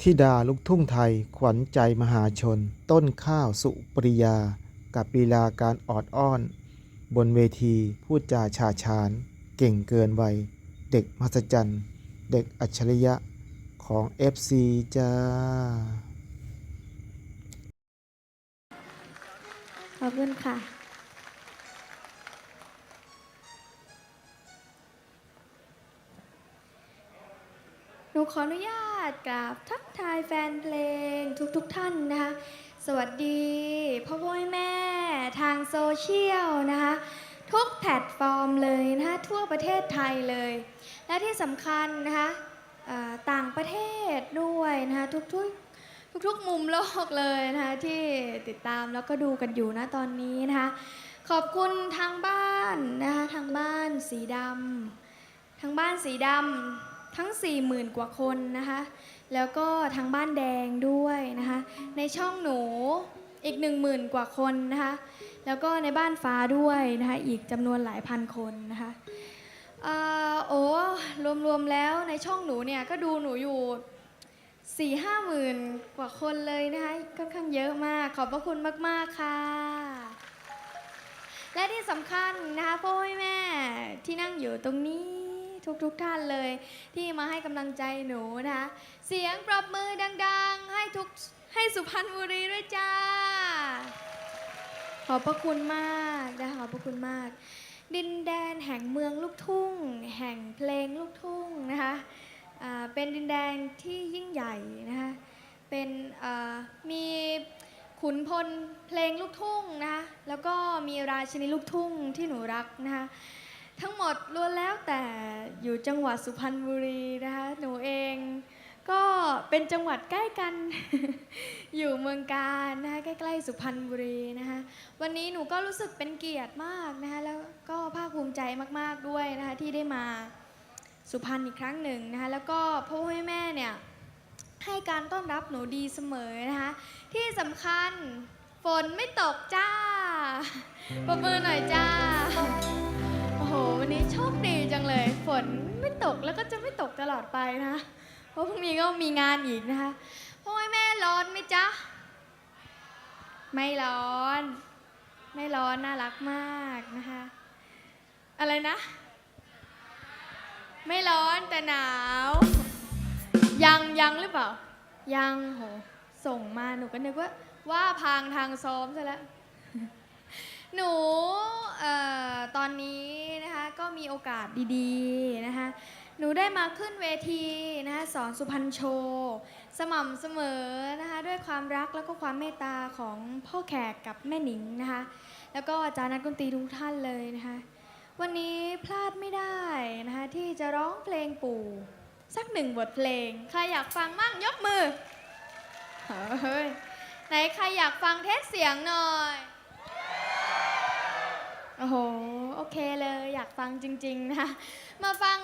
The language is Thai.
ธิดาลูกทุ่งไทยขวัญใจมหาชน ต้นข้าวสุปริยา กับลีลาการออดอ้อน บนเวทีพูดจาชาชานเก่งเกินวัย เด็กมหัศจรรย์ เด็กอัจฉริยะของ FC จ้า ขอบคุณค่ะ หนูขออนุญาต กราบทักทายแฟนเพลงทุกๆทท่านนะคะ สวัสดีพ่อพ่อแม่ทางโซเชียลนะคะ ทุกแพลตฟอร์มเลยนะคะทั่วประเทศไทยเลย และที่สำคัญนะคะต่างประเทศด้วยนะคะทุกๆทุกๆมุมโลกเลยนะคะที่ติดตามแล้วก็ดูกันอยู่นะตอนนี้นะคะขอบคุณทางบ้านนะคะทางบ้านสีดำทางบ้านสีดำ ทั้ง 40,000 กว่าคนนะคะ แล้วก็ทางบ้านแดงด้วยนะคะ ในช่องหนูอีก 10,000 กว่าคนนะคะ แล้วก็ในบ้านฟ้าด้วยนะคะ อีกจำนวนหลายพันคนนะคะเอ่อโอ้รวมๆแล้วในช่องหนูเนี่ยก็ดูหนูอยู่สี่ห้าหมื่นกว่าคนเลยนะคะค่อนข้างเยอะมาก ขอบพระคุณมาก ๆ ค่ะ และที่สำคัญนะคะพ่อแม่ที่นั่งอยู่ตรงนี้ ทุกๆทท่านเลย ที่มาให้กำลังใจหนูนะคะเสียงปรบมือดัง ๆ ให้ทุกให้สุพรรณบุรีด้วยจ้า ขอบพระคุณมากนะคะขอบพระคุณมาก ดินแดนแห่งเมืองลูกทุ่ง แห่งเพลงลูกทุ่งนะคะเป็นดินแดนที่ยิ่งใหญ่นะคะเป็นมีขุนพลเพลงลูกทุ่งนะคะแล้วก็มีราชินีลูกทุ่งที่หนูรักนะคะ ทั้งหมดล้วนแล้วแต่อยู่จังหวัดสุพรรณบุรีนะคะหนูเองก็เป็นจังหวัดใกล้กัน อยู่เมืองการนะคะใกล้ๆสุพรรณบุรีนะคะวันนี้หนูก็รู้สึกเป็นเกียรติมากนะคะแล้วก็ภาคภูมิใจมากๆด้วยนะคะที่ได้มาสุพรรณอีกครั้งหนึ่งนะคะแล้วก็พ่อให้แม่เนี่ยให้การต้อนรับหนูดีเสมอนะคะที่สำคัญฝนไม่ตกจ้าปรบมือหน่อยจ้าโอ้โหวันนี้โชคดีจังเลย ฝนไม่ตกแล้วก็จะไม่ตกตลอดไปนะ เพราะพรุ่งนี้ก็มีงานอีกนะคะพ่อแม่ร้อนไหมจ๊ะ ไม่ร้อน ไม่ร้อนน่ารักมากนะคะ อะไรนะ ไม่ร้อนแต่หนาว ยังยังหรือเปล่า ยังโหส่งมาหนูก็นึกว่าว่าพางทางซ้อมซะแล้ว หนูเอ่อตอนนี้ ก็มีโอกาสดีๆนะคะหนูได้มาขึ้นเวทีนะคะสอนสุพรรณโชว์สม่ำเสมอนะคะด้วยความรักแล้วก็ความเมตตาของพ่อแขกกับแม่หนิงนะคะแล้วก็อาจารย์นักดนตรีทุกท่านเลยนะคะวันนี้พลาดไม่ได้นะคะที่จะร้องเพลงปู่ สักหนึ่งบทเพลง ใครอยากฟังมั่งยกมือเฮ้ยไหนใครอยากฟังเทสเสียงหน่อย โอ้โห โอเคเลย อยากฟังจริง ๆ นะคะ มาฟัง